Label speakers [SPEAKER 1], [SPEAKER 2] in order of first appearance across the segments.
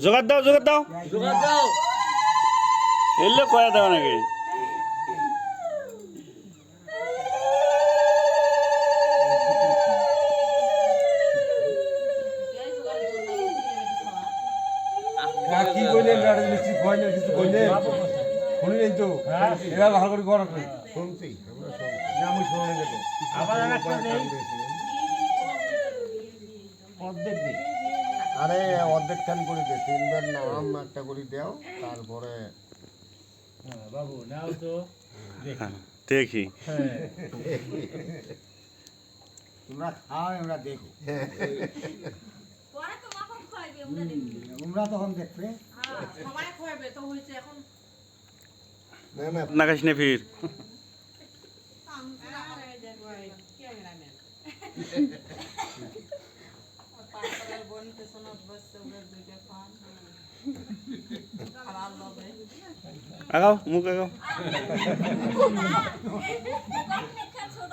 [SPEAKER 1] নাকি দাও
[SPEAKER 2] জোগাড় দাও। জোগাড় দাও। এলে কয়া দাও নাকি
[SPEAKER 3] না কি কইলেন কইলেন কিছু শুনি নাই তো। এবার ভালো করে করা কই
[SPEAKER 4] শুনছি।
[SPEAKER 3] না আমি শুনি নাই
[SPEAKER 5] আবার একটা দেই অর্ধেক দিই
[SPEAKER 4] আরে অর্ধেক খান করে দে। তিনবার নাম একটা করে দাও তারপরে
[SPEAKER 5] হ্যাঁ, বাবু নাও তো।
[SPEAKER 2] হ্যাঁ, দেখি।
[SPEAKER 1] তোমরা খাও আমরা দেখো। তোমরা তখন দেখবে।
[SPEAKER 6] হ্যাঁ সবাই খাইবে তো হইছে এখন
[SPEAKER 4] না না
[SPEAKER 2] নাকাশ নে ফির আগাও মুখ আগাও
[SPEAKER 6] ছোট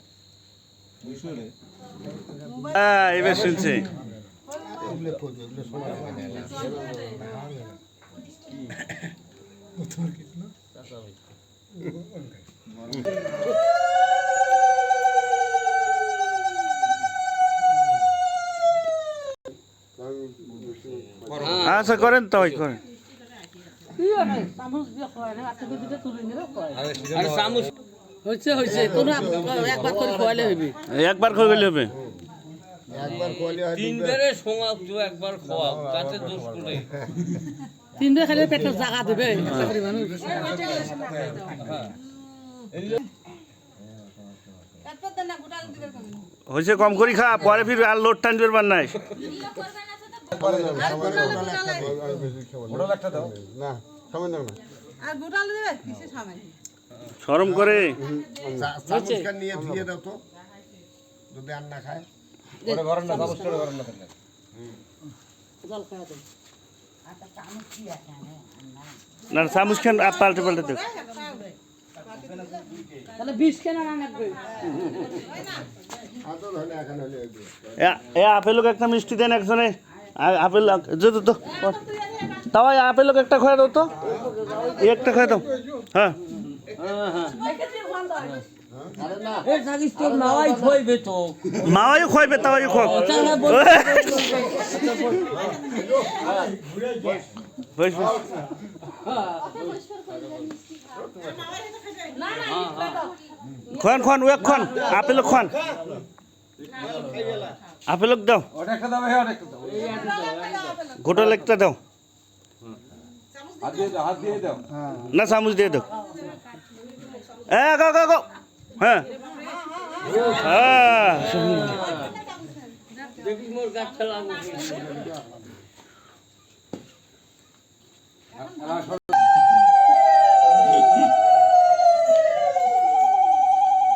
[SPEAKER 2] হ্যাঁ এবার শুনছি।
[SPEAKER 4] এগুলো করবে এগুলো সময় লাগে না?
[SPEAKER 2] আচ্ছা করেন তো ওই
[SPEAKER 7] হচ্ছে হচ্ছে কোনো একবার করে খোয়ালে হইবে।
[SPEAKER 2] একবার করে গেলে হবে?
[SPEAKER 4] একবার হয়
[SPEAKER 7] তিনবারে শোঙাও তো একবার খাওয়াও তাতে দোষ করে তিনবার খালি পেটের জায়গা দেবে মানুষ।
[SPEAKER 2] হয়েছে কম করি খা পরে ফির আর লোড টান দিবার নাই।
[SPEAKER 3] ওটা একটা দাও
[SPEAKER 4] না সামান্য না
[SPEAKER 7] আর গোটাল দেবে কিসে সামান্য
[SPEAKER 2] শরম করে?
[SPEAKER 4] নিয়ে ধুয়ে দাও তো। যদি আর না খায়।
[SPEAKER 3] না করে না
[SPEAKER 7] জল খাওয়া
[SPEAKER 2] না চামচ খান আর পাল্টে পাল্টে দেখ আপেলকে একটা মিষ্টি দেন একজনে। আপেল যে তো তো তাও আপেলকে একটা খোয়া দাও তো। একটা খোয়া দাও। হ্যাঁ। মাওয়াই খোয়াইবে তাওয়াই খোয়া
[SPEAKER 7] চালা বল
[SPEAKER 2] বস বস। খান খান ওয়েক খান আপেল খান আপেলক দাও।
[SPEAKER 3] ওটা একটা দাও।
[SPEAKER 2] না চামচ দিয়ে দাও। এ গো গো গো। হ্যাঁ। হ্যাঁ।